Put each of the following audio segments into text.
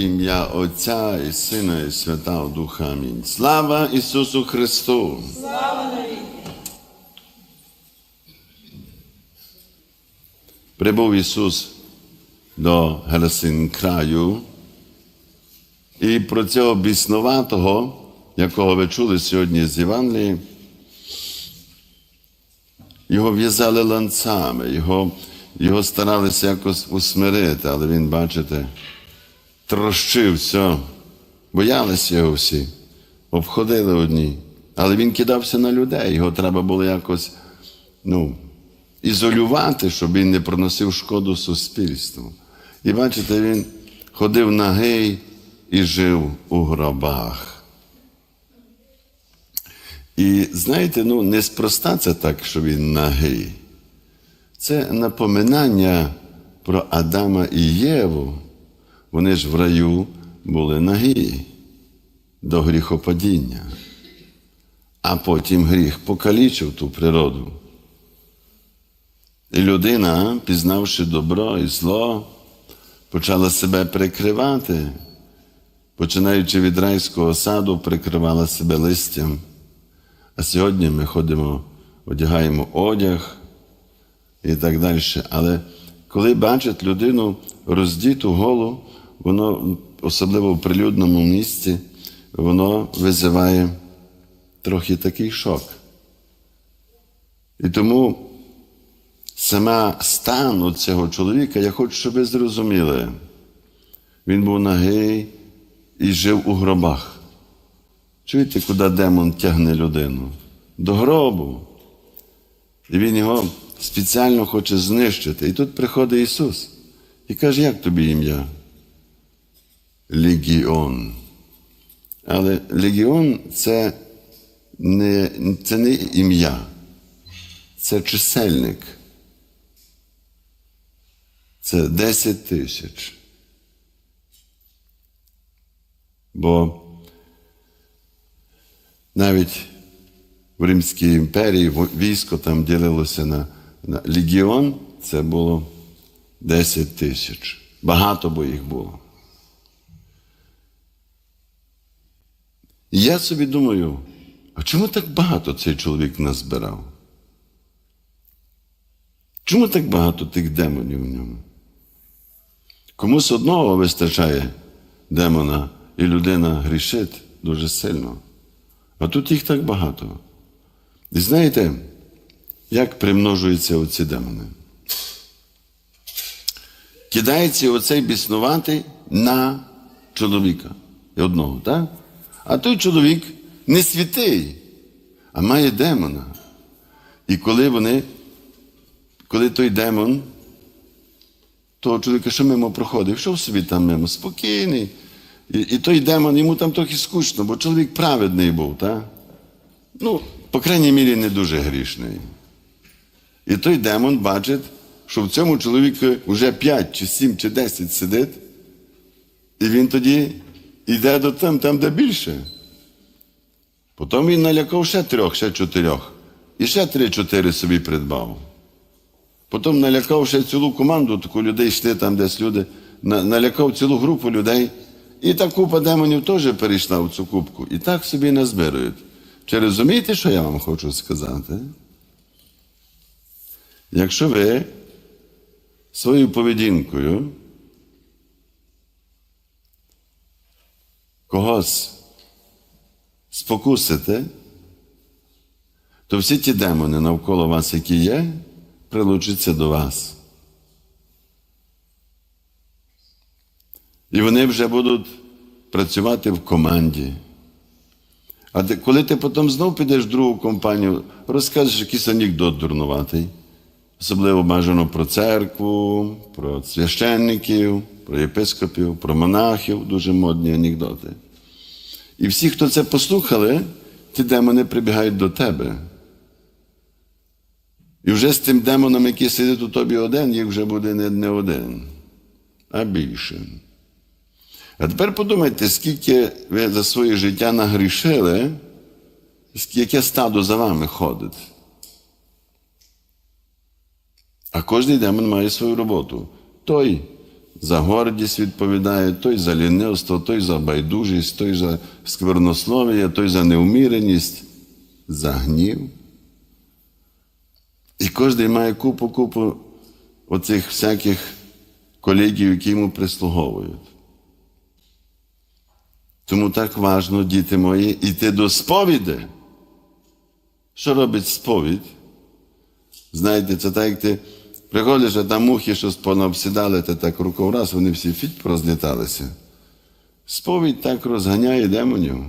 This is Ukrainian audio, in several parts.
Ім'я Отця і Сина, і Святого Духа. Амінь. Слава Ісусу Христу! Слава Прибув Ісус до Гелесин краю, і про цього біснуватого, якого ви чули сьогодні з Євангелії, його в'язали ланцами, його, його старалися якось усмирити, але він, бачите, трощив все, боялися його всі, обходили одні. Але він кидався на людей, його треба було якось ну, ізолювати, щоб він не приносив шкоду суспільству. І бачите, він ходив нагий і жив у гробах. І знаєте, ну, неспроста це так, що він нагий. Це напоминання про Адама і Єву. Вони ж в раю були нагі до гріхопадіння. А потім гріх покалічив ту природу. І людина, пізнавши добро і зло, почала себе прикривати, починаючи від райського саду, прикривала себе листям. А сьогодні ми ходимо, одягаємо одяг і так далі. Але коли бачать людину роздіту голу, воно, особливо в прилюдному місці, воно визиває трохи такий шок. І тому сама стан цього чоловіка, я хочу, щоб ви зрозуміли, він був нагий і жив у гробах. Чуєте, куди демон тягне людину? До гробу. І він його спеціально хоче знищити. І тут приходить Ісус і каже, як тобі ім'я? Легіон. Але легіон це не, це не ім'я, це чисельник. Це 10 тисяч. Бо навіть в Римській імперії військо там ділилося на, на легіон, це було 10 тисяч. Багато бо їх було. І я собі думаю, а чому так багато цей чоловік назбирав? Чому так багато тих демонів в ньому? Комусь одного вистачає демона, і людина грішить дуже сильно. А тут їх так багато. І знаєте, як примножуються оці демони? Кидається оцей біснуватий на чоловіка. І одного, так? А той чоловік не святий, а має демона. І коли вони, коли той демон, того чоловіка, що мимо проходив, йшов собі там мимо, спокійний. І, і той демон, йому там трохи скучно, бо чоловік праведний був, так? Ну, по крайній мірі, не дуже грішний. І той демон бачить, що в цьому чоловіку вже 5, чи 7, чи 10 сидить, і він тоді йде до там, там, де більше. Потім він налякав ще трьох, ще чотирьох. І ще три-чотири собі придбав. Потім налякав ще цілу команду, таку людей йшли там, десь люди, налякав цілу групу людей. І та купа демонів теж перейшла в цю кубку. І так собі назбирують. Чи розумієте, що я вам хочу сказати? Якщо ви своєю поведінкою когось спокусите, то всі ті демони навколо вас, які є, прилучаться до вас. І вони вже будуть працювати в команді. А коли ти потім знов підеш в другу компанію, розкажеш якийсь анекдот дурнуватий, особливо бажано про церкву, про священників, про єпископів, про монахів, дуже модні анекдоти. І всі, хто це послухали, ті демони прибігають до тебе. І вже з тим демоном, який сидить у тобі один, їх вже буде не, один, а більше. А тепер подумайте, скільки ви за своє життя нагрішили, яке стадо за вами ходить. А кожен демон має свою роботу. Той за гордість відповідає, той за лінивство, той за байдужість, той за сквернослов'я, той за неуміреність, за гнів. І кожен має купу-купу оцих всяких колегів, які йому прислуговують. Тому так важно, діти мої, йти до сповіді. Що робить сповідь? Знаєте, це так, як ти приходиш, а там мухи щось понаобсідали, ти так рукав раз, вони всі фіть порозліталися. Сповідь так розганяє демонів,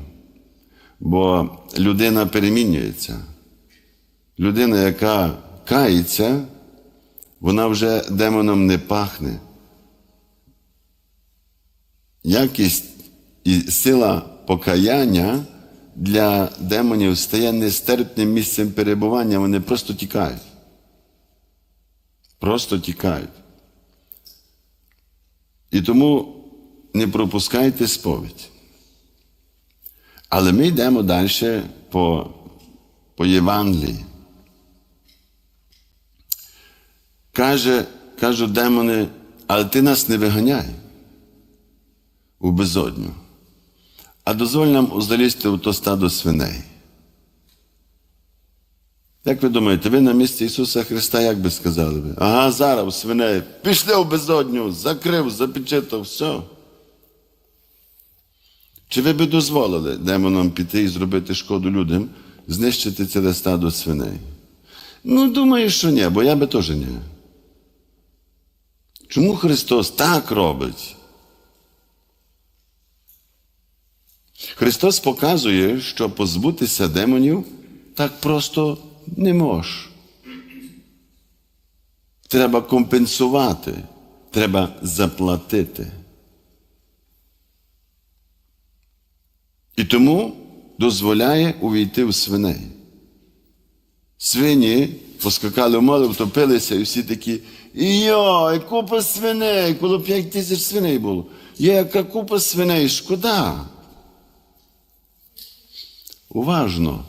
бо людина перемінюється. Людина, яка кається, вона вже демоном не пахне. Якість і сила покаяння для демонів стає нестерпним місцем перебування, вони просто тікають. Просто тікають. І тому не пропускайте сповідь. Але ми йдемо далі по, по Євангелії. Каже, кажуть демони, але ти нас не виганяй у безодню, а дозволь нам залізти у то стадо свиней. Як ви думаєте, ви на місці Ісуса Христа, як би сказали ви? Ага, зараз свиней, пішли в безодню, закрив, запечатав, все. Чи ви би дозволили демонам піти і зробити шкоду людям, знищити ціле стадо свиней? Ну, думаю, що ні, бо я би теж ні. Чому Христос так робить? Христос показує, що позбутися демонів так просто не може. Треба компенсувати, треба заплатити. І тому дозволяє увійти в свиней. Свині поскакали в море, втопилися, і всі такі. Йой, купа свиней, коло п'ять тисяч свиней було. Є яка купа свиней, шкода. Уважно.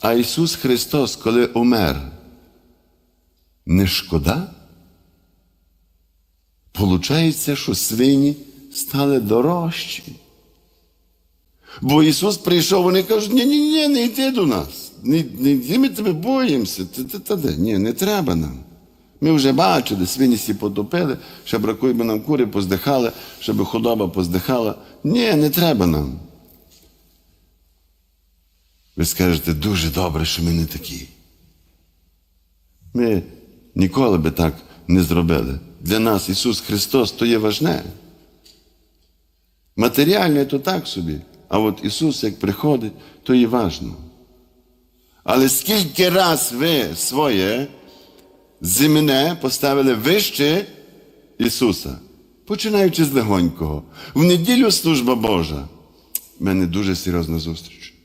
А Ісус Христос, коли умер, не шкода? Получається, що свині стали дорожчі. Бо Ісус прийшов, вони кажуть, ні, ні, ні, не йди до нас. Не, не ми тебе боїмося. Та, та, та, та. Ні, не треба нам. Ми вже бачили, свині всі потопили, ще бракує нам кури поздихали, щоб худоба поздихала. Ні, не треба нам. Ви скажете, дуже добре, що ми не такі. Ми ніколи би так не зробили. Для нас Ісус Христос то є важне. Матеріальне то так собі, а от Ісус, як приходить, то є важно. Але скільки раз ви своє земне поставили вище Ісуса, починаючи з легонького. В неділю служба Божа. У мене дуже серйозна зустріч.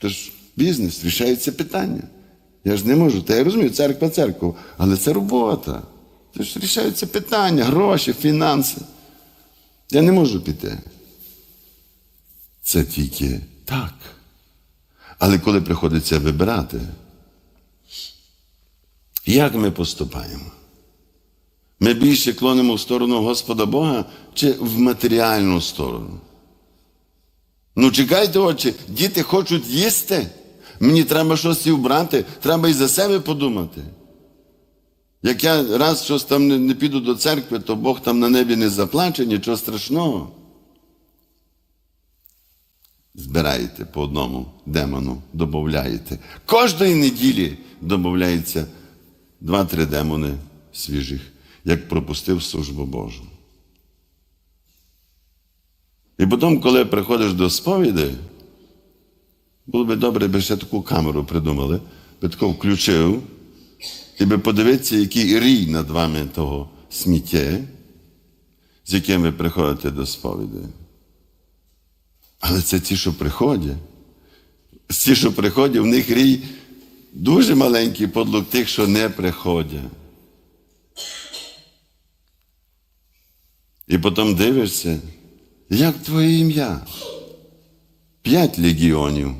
Тож бізнес, рішається питання. Я ж не можу, та я розумію, церква церква, але це робота. Тож рішаються питання, гроші, фінанси. Я не можу піти. Це тільки так. Але коли приходиться вибирати, як ми поступаємо? Ми більше клонимо в сторону Господа Бога чи в матеріальну сторону? Ну, чекайте, очі, діти хочуть їсти. Мені треба щось вбрати, треба і за себе подумати. Як я раз щось там не, не піду до церкви, то Бог там на небі не заплаче, нічого страшного. Збираєте по одному демону, додаєте. Кожної неділі додається два-три демони свіжих, як пропустив службу Божу. І потім, коли приходиш до сповіді, було би добре, би ще таку камеру придумали, би тако включив, і би подивитися, який рій над вами того сміття, з яким ви приходите до сповіді. Але це ті, що приходять. Ті, що приходять, в них рій дуже маленький подлог тих, що не приходять. І потім дивишся, як твоє ім'я? П'ять легіонів,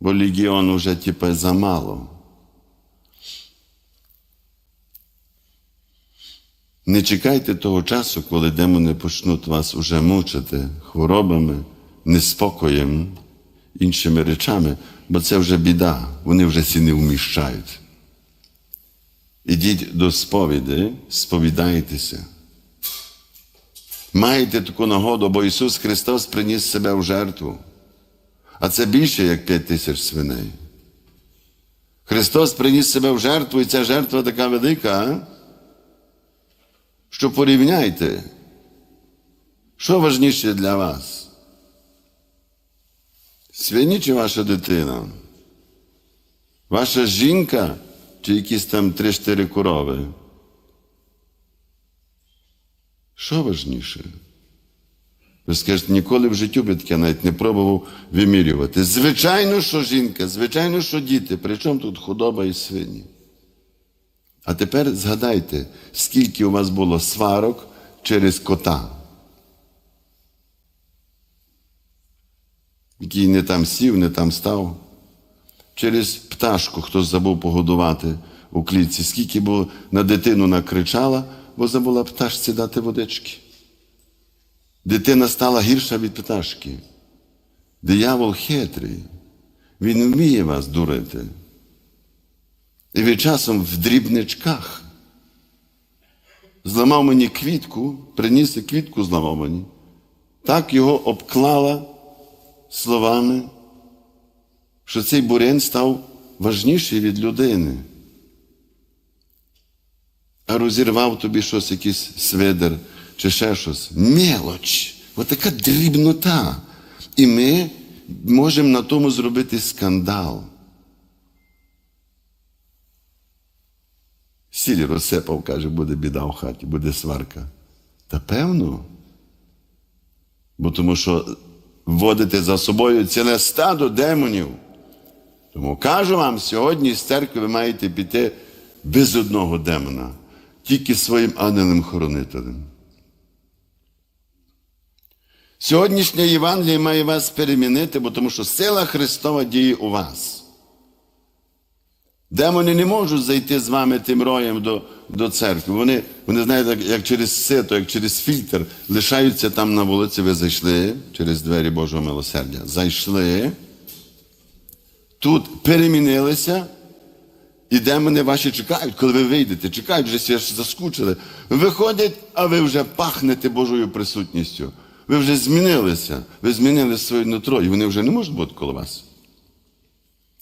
бо легіон вже типу замало. Не чекайте того часу, коли демони почнуть вас уже мучити хворобами, неспокоєм, іншими речами, бо це вже біда, вони вже сі не вміщають. Ідіть до сповіді, сповідайтеся. Маєте таку нагоду, бо Ісус Христос приніс себе в жертву. А це більше, як п'ять тисяч свиней. Христос приніс себе в жертву, і ця жертва така велика, що порівняйте, що важніше для вас? Свині чи ваша дитина? Ваша жінка чи якісь там три-чотири корови? Що важніше? Ви скажете, ніколи в житті би таке навіть не пробував вимірювати. Звичайно, що жінка, звичайно, що діти. Причому тут худоба і свині. А тепер згадайте, скільки у вас було сварок через кота, який не там сів, не там став. Через пташку, хтось забув погодувати у клітці, скільки було на дитину накричала, бо забула пташці дати водички. Дитина стала гірша від пташки. Диявол хитрий, він вміє вас дурити. І ви часом в дрібничках. Зламав мені квітку, приніс і квітку зламав мені. Так його обклала словами, що цей бурян став важніший від людини. А розірвав тобі щось, якийсь свидер чи ще щось. Мелоч. Отака дрібнота. І ми можемо на тому зробити скандал. Сіль розсипав, каже, буде біда в хаті, буде сварка. Та певно. Бо тому що вводите за собою ціле стадо демонів. Тому кажу вам, сьогодні з церкви ви маєте піти без одного демона, тільки своїм ангелем-хоронителем. Сьогоднішнє Євангеліє має вас перемінити, бо тому що сила Христова діє у вас. Демони не можуть зайти з вами тим роєм до, до церкви. Вони, вони знаєте, як, як через сито, як через фільтр, лишаються там на вулиці, ви зайшли через двері Божого милосердя. Зайшли, тут перемінилися, і демони ваші чекають, коли ви вийдете, чекають, вже заскучили. Виходять, а ви вже пахнете Божою присутністю. Ви вже змінилися, ви змінили своє нутро, і вони вже не можуть бути коло вас.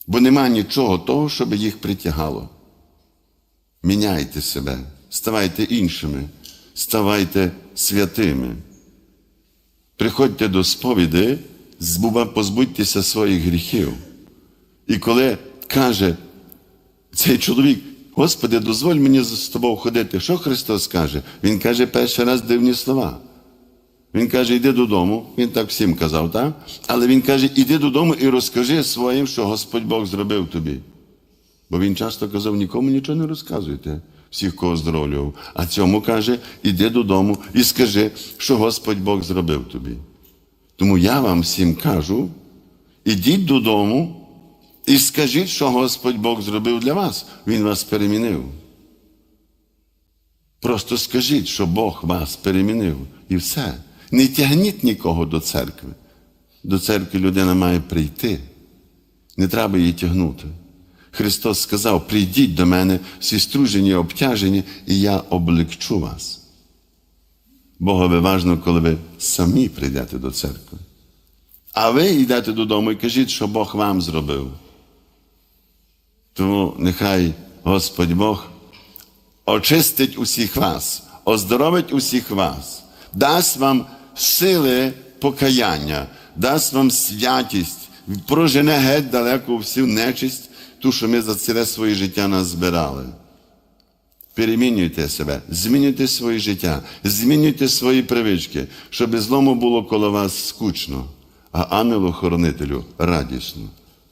Бо нема нічого того, щоб їх притягало. Міняйте себе, ставайте іншими, ставайте святими. Приходьте до сповіді, збува- позбудьтеся своїх гріхів. І коли каже цей чоловік, Господи, дозволь мені з тобою ходити, що Христос каже? Він каже перший раз дивні слова. Він каже, йди додому. Він так всім казав, так? Але він каже, іди додому і розкажи своїм, що Господь Бог зробив тобі. Бо він часто казав, нікому нічого не розказуйте, всіх, кого здоровлював. А цьому каже, іди додому і скажи, що Господь Бог зробив тобі. Тому я вам всім кажу, ідіть додому і скажіть, що Господь Бог зробив для вас. Він вас перемінив. Просто скажіть, що Бог вас перемінив. І все. Не тягніть нікого до церкви. До церкви людина має прийти. Не треба її тягнути. Христос сказав: прийдіть до мене, всі стружені, обтяжені, і я облегчу вас. Богові важно, коли ви самі прийдете до церкви. А ви йдете додому і кажіть, що Бог вам зробив. Тому нехай Господь Бог очистить усіх вас, оздоровить усіх вас, дасть вам сили покаяння, дасть вам святість, прожене геть далеко всю нечисть, ту, що ми за ціле своє життя назбирали. Перемінюйте себе, змінюйте своє життя, змінюйте свої привички, щоб злому було коло вас скучно, а ангелу-хоронителю радісно.